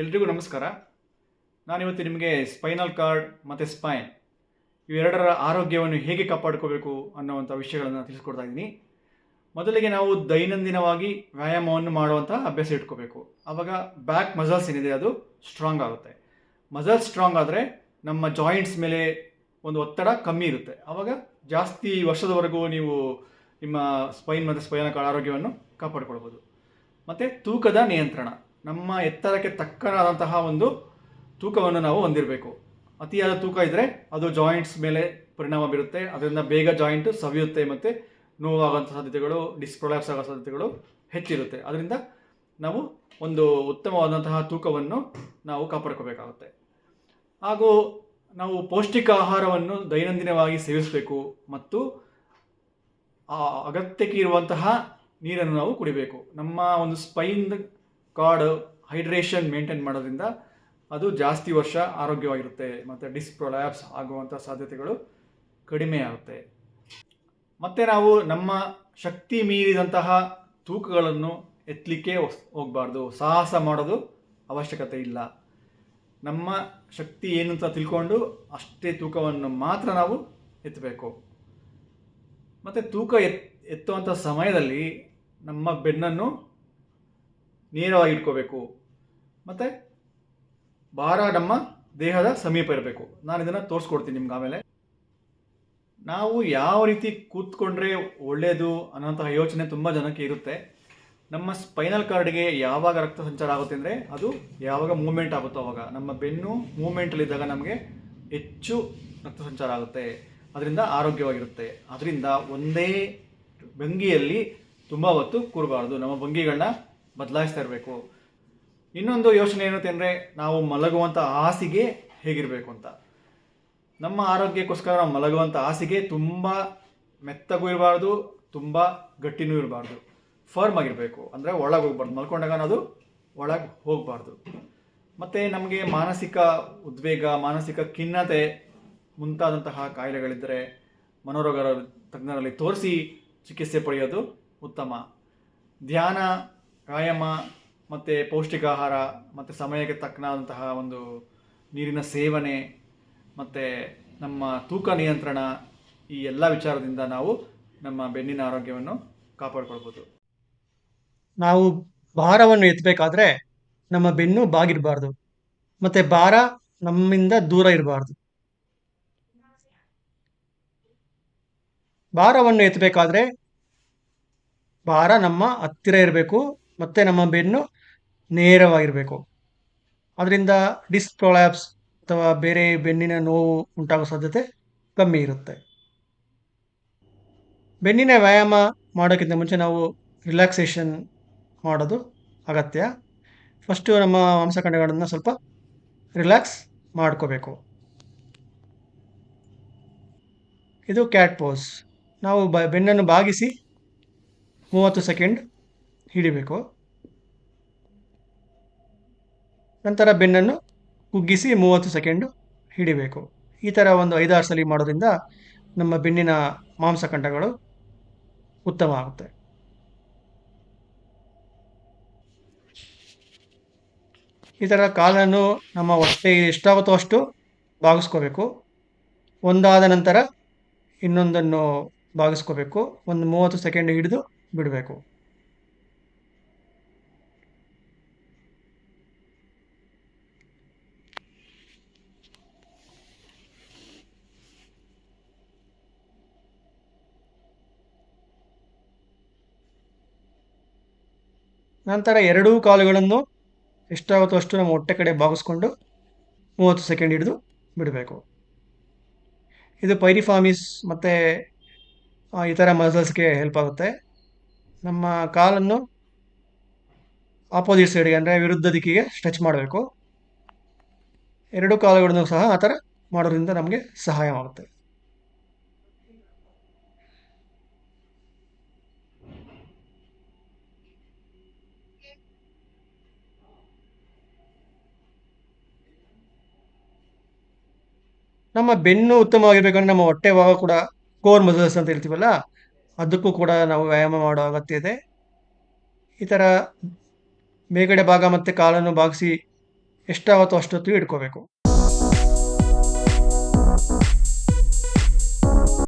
ಎಲ್ರಿಗೂ ನಮಸ್ಕಾರ. ನಾನಿವತ್ತು ನಿಮಗೆ ಸ್ಪೈನಲ್ ಕಾರ್ಡ್ ಮತ್ತು ಸ್ಪೈನ್ ಇವೆರಡರ ಆರೋಗ್ಯವನ್ನು ಹೇಗೆ ಕಾಪಾಡ್ಕೋಬೇಕು ಅನ್ನೋವಂಥ ವಿಷಯಗಳನ್ನು ತಿಳಿಸ್ಕೊಡ್ತಾ ಇದ್ದೀನಿ. ಮೊದಲಿಗೆ ನಾವು ದೈನಂದಿನವಾಗಿ ವ್ಯಾಯಾಮವನ್ನು ಮಾಡುವಂಥ ಅಭ್ಯಾಸ ಇಟ್ಕೋಬೇಕು. ಆವಾಗ ಬ್ಯಾಕ್ ಮಸಲ್ಸ್ ಏನಿದೆ ಅದು ಸ್ಟ್ರಾಂಗ್ ಆಗುತ್ತೆ. ಮಸಲ್ಸ್ ಸ್ಟ್ರಾಂಗ್ ಆದರೆ ನಮ್ಮ ಜಾಯಿಂಟ್ಸ್ ಮೇಲೆ ಒಂದು ಒತ್ತಡ ಕಮ್ಮಿ ಇರುತ್ತೆ. ಆವಾಗ ಜಾಸ್ತಿ ವರ್ಷದವರೆಗೂ ನೀವು ನಿಮ್ಮ ಸ್ಪೈನ್ ಮತ್ತು ಸ್ಪೈನ ಕಾರ್ಡ್ ಆರೋಗ್ಯವನ್ನು ಕಾಪಾಡ್ಕೊಳ್ಬೋದು. ಮತ್ತು ತೂಕದ ನಿಯಂತ್ರಣ. ನಮ್ಮ ಎತ್ತರಕ್ಕೆ ತಕ್ಕನಾದಂತಹ ಒಂದು ತೂಕವನ್ನು ನಾವು ಹೊಂದಿರಬೇಕು. ಅತಿಯಾದ ತೂಕ ಇದ್ದರೆ ಅದು ಜಾಯಿಂಟ್ಸ್ ಮೇಲೆ ಪರಿಣಾಮ ಬೀರುತ್ತೆ. ಅದರಿಂದ ಬೇಗ ಜಾಯಿಂಟ್ ಸವಿಯುತ್ತೆ ಮತ್ತು ನೋವಾಗುವಂಥ ಸಾಧ್ಯತೆಗಳು ಡಿಸ್ಪ್ರೊಲ್ಯಾಪ್ಸ್ ಆಗೋ ಸಾಧ್ಯತೆಗಳು ಹೆಚ್ಚಿರುತ್ತೆ. ಅದರಿಂದ ನಾವು ಒಂದು ಉತ್ತಮವಾದಂತಹ ತೂಕವನ್ನು ನಾವು ಕಾಪಾಡ್ಕೋಬೇಕಾಗುತ್ತೆ. ಹಾಗೂ ನಾವು ಪೌಷ್ಟಿಕ ಆಹಾರವನ್ನು ದೈನಂದಿನವಾಗಿ ಸೇವಿಸಬೇಕು ಮತ್ತು ಅಗತ್ಯಕ್ಕೆ ಇರುವಂತಹ ನೀರನ್ನು ನಾವು ಕುಡಿಬೇಕು. ನಮ್ಮ ಒಂದು ಸ್ಪೈನ್ ಕಾರ್ಡ್ ಹೈಡ್ರೇಷನ್ ಮೇಂಟೈನ್ ಮಾಡೋದ್ರಿಂದ ಅದು ಜಾಸ್ತಿ ವರ್ಷ ಆರೋಗ್ಯವಾಗಿರುತ್ತೆ, ಮತ್ತು ಡಿಸ್ಪ್ರೊಲ್ಯಾಪ್ಸ್ ಆಗುವಂಥ ಸಾಧ್ಯತೆಗಳು ಕಡಿಮೆ ಆಗುತ್ತೆ. ಮತ್ತು ನಾವು ನಮ್ಮ ಶಕ್ತಿ ಮೀರಿದಂತಹ ತೂಕಗಳನ್ನು ಎತ್ತಲಿಕ್ಕೆ ಹೋಗಬಾರ್ದು. ಸಾಹಸ ಮಾಡೋದು ಅವಶ್ಯಕತೆ ಇಲ್ಲ. ನಮ್ಮ ಶಕ್ತಿ ಏನು ಅಂತ ತಿಳ್ಕೊಂಡು ಅಷ್ಟೇ ತೂಕವನ್ನು ಮಾತ್ರ ನಾವು ಎತ್ತಬೇಕು. ಮತ್ತು ತೂಕ ಎತ್, ಎತ್ತುವಂಥ ಸಮಯದಲ್ಲಿ ನಮ್ಮ ಬೆನ್ನನ್ನು ನೇರವಾಗಿ ಇಟ್ಕೋಬೇಕು. ಮತ್ತು ಭಾರ ನಮ್ಮ ದೇಹದ ಸಮೀಪ ಇರಬೇಕು. ನಾನು ಇದನ್ನು ತೋರಿಸ್ಕೊಡ್ತೀನಿ ನಿಮ್ಗೆ ಆಮೇಲೆ. ನಾವು ಯಾವ ರೀತಿ ಕೂತ್ಕೊಂಡ್ರೆ ಒಳ್ಳೆಯದು ಅನ್ನೋಂತಹ ಯೋಚನೆ ತುಂಬ ಜನಕ್ಕೆ ಇರುತ್ತೆ. ನಮ್ಮ ಸ್ಪೈನಲ್ ಕಾರ್ಡ್ಗೆ ಯಾವಾಗ ರಕ್ತ ಸಂಚಾರ ಆಗುತ್ತೆ ಅಂದರೆ ಅದು ಯಾವಾಗ ಮೂಮೆಂಟ್ ಆಗುತ್ತೋ ಅವಾಗ. ನಮ್ಮ ಬೆನ್ನು ಮೂವ್ಮೆಂಟಲ್ಲಿದ್ದಾಗ ನಮಗೆ ಹೆಚ್ಚು ರಕ್ತ ಸಂಚಾರ ಆಗುತ್ತೆ. ಅದರಿಂದ ಆರೋಗ್ಯವಾಗಿರುತ್ತೆ. ಅದರಿಂದ ಒಂದೇ ಭಂಗಿಯಲ್ಲಿ ತುಂಬ ಹೊತ್ತು ಕೂರಬಾರ್ದು. ನಮ್ಮ ಭಂಗಿಗಳನ್ನ ಬದಲಾಯಿಸ್ತಾ ಇರಬೇಕು ಇನ್ನೊಂದು ಯೋಚನೆ ಏನಂತ ಅಂದರೆ, ನಾವು ಮಲಗುವಂಥ ಹಾಸಿಗೆ ಹೇಗಿರಬೇಕು ಅಂತ. ನಮ್ಮ ಆರೋಗ್ಯಕ್ಕೋಸ್ಕರ ನಾವು ಮಲಗುವಂಥ ಹಾಸಿಗೆ ತುಂಬ ಮೆತ್ತಗೂ ಇರಬಾರ್ದು, ತುಂಬ ಗಟ್ಟಿನೂ ಇರಬಾರ್ದು. ಫರ್ಮ್ ಆಗಿರಬೇಕು. ಅಂದರೆ ಒಳಗೆ ಹೋಗ್ಬಾರ್ದು. ಮಲ್ಕೊಂಡಾಗ ಅದು ಒಳಗೆ ಹೋಗಬಾರ್ದು. ಮತ್ತು ನಮಗೆ ಮಾನಸಿಕ ಉದ್ವೇಗ, ಮಾನಸಿಕ ಖಿನ್ನತೆ ಮುಂತಾದಂತಹ ಕಾಯಿಲೆಗಳಿದ್ದರೆ ಮನೋರೋಗ ತಜ್ಞರಲ್ಲಿ ತೋರಿಸಿ ಚಿಕಿತ್ಸೆ ಪಡೆಯೋದು ಉತ್ತಮ. ಧ್ಯಾನ ವ್ಯಾಯಾಮ, ಮತ್ತು ಪೌಷ್ಟಿಕ ಆಹಾರ ಮತ್ತು ಸಮಯಕ್ಕೆ ತಕ್ಕನಾದಂತಹ ಒಂದು ನೀರಿನ ಸೇವನೆ, ಮತ್ತು ನಮ್ಮ ತೂಕ ನಿಯಂತ್ರಣ, ಈ ಎಲ್ಲ ವಿಚಾರದಿಂದ ನಾವು ನಮ್ಮ ಬೆನ್ನಿನ ಆರೋಗ್ಯವನ್ನು ಕಾಪಾಡ್ಕೊಳ್ಬೋದು. ನಾವು ಭಾರವನ್ನು ಎತ್ತಬೇಕಾದ್ರೆ ನಮ್ಮ ಬೆನ್ನು ಬಾಗಿರಬಾರ್ದು, ಮತ್ತೆ ಭಾರ ನಮ್ಮಿಂದ ದೂರ ಇರಬಾರ್ದು. ಭಾರವನ್ನು ಎತ್ತಬೇಕಾದ್ರೆ ಭಾರ ನಮ್ಮ ಹತ್ತಿರ ಇರಬೇಕು ಮತ್ತೆ ನಮ್ಮ ಬೆನ್ನು ನೇರವಾಗಿರಬೇಕು. ಅದರಿಂದ ಡಿಸ್ಪ್ರೊಲ್ಯಾಪ್ಸ್ ಅಥವಾ ಬೇರೆ ಬೆನ್ನಿನ ನೋವು ಉಂಟಾಗೋ ಸಾಧ್ಯತೆ ಕಮ್ಮಿ ಇರುತ್ತೆ. ಬೆನ್ನಿನ ವ್ಯಾಯಾಮ ಮಾಡೋಕ್ಕಿಂತ ಮುಂಚೆ ನಾವು ರಿಲ್ಯಾಕ್ಸೇಷನ್ ಮಾಡೋದು ಅಗತ್ಯ. ಫಸ್ಟು ನಮ್ಮ ಮಾಂಸಖಂಡಗಳನ್ನು ಸ್ವಲ್ಪ ರಿಲ್ಯಾಕ್ಸ್ ಮಾಡ್ಕೋಬೇಕು. ಇದು ಕ್ಯಾಟ್ ಪೋಸ್. ನಾವು ಬೆನ್ನನ್ನು ಬಾಗಿಸಿ ಮೂವತ್ತು ಸೆಕೆಂಡ್ ಹಿಡಿಬೇಕು. ನಂತರ ಬೆನ್ನನ್ನು ಕುಗ್ಗಿಸಿ ಮೂವತ್ತು ಸೆಕೆಂಡು ಹಿಡಿಬೇಕು. ಈ ಥರ ಒಂದು ಐದಾರು ಸಲ ಮಾಡೋದ್ರಿಂದ ನಮ್ಮ ಬೆನ್ನಿನ ಮಾಂಸಖಂಡಗಳು ಉತ್ತಮ ಆಗುತ್ತೆ. ಈ ಥರ ಕಾಲನ್ನು ನಮ್ಮ ಹೊಟ್ಟೆ ಎಷ್ಟಾಗುತ್ತೋ ಅಷ್ಟು ಬಾಗಿಸ್ಕೋಬೇಕು. ಒಂದಾದ ನಂತರ ಇನ್ನೊಂದನ್ನು ಬಾಗಿಸ್ಕೋಬೇಕು. ಒಂದು ಮೂವತ್ತು ಸೆಕೆಂಡ್ ಹಿಡಿದು ಬಿಡಬೇಕು. ನಂತರ ಎರಡೂ ಕಾಲುಗಳನ್ನು ಎಷ್ಟಾಗುತ್ತೋ ಅಷ್ಟು ನಮ್ಮ ಹೊಟ್ಟೆ ಕಡೆ ಬಾಗಿಸ್ಕೊಂಡು ಮೂವತ್ತು ಸೆಕೆಂಡ್ ಹಿಡಿದು ಬಿಡಬೇಕು. ಇದು ಪೈರಿಫಾಮಿಸ್ ಮತ್ತು ಇತರ ಮಸಲ್ಸ್ಗೆ ಹೆಲ್ಪ್ ಆಗುತ್ತೆ. ನಮ್ಮ ಕಾಲನ್ನು ಆಪೋಸಿಟ್ ಸೈಡ್ಗೆ ಅಂದರೆ ವಿರುದ್ಧ ದಿಕ್ಕಿಗೆ ಸ್ಟ್ರೆಚ್ ಮಾಡಬೇಕು. ಎರಡು ಕಾಲುಗಳನ್ನು ಸಹ ಆ ಥರ ಮಾಡೋದ್ರಿಂದ ನಮಗೆ ಸಹಾಯವಾಗುತ್ತೆ. ನಮ್ಮ ಬೆನ್ನು ಉತ್ತಮವಾಗಿರ್ಬೇಕಂದ್ರೆ ನಮ್ಮ ಹೊಟ್ಟೆ ಭಾಗ ಕೂಡ ಕೋರ್ ಮಸಲ್ಸ್ ಅಂತ ಹೇಳ್ತೀವಲ್ಲ, ಅದಕ್ಕೂ ಕೂಡ ನಾವು ವ್ಯಾಯಾಮ ಮಾಡೋ ಅಗತ್ಯ ಇದೆ. ಈ ಥರ ಮೇಲ್ಗಡೆ ಭಾಗ ಮತ್ತು ಕಾಲನ್ನು ಬಾಗಿಸಿ ಎಷ್ಟಾಗುತ್ತೋ ಅಷ್ಟೊತ್ತು ಇಟ್ಕೋಬೇಕು.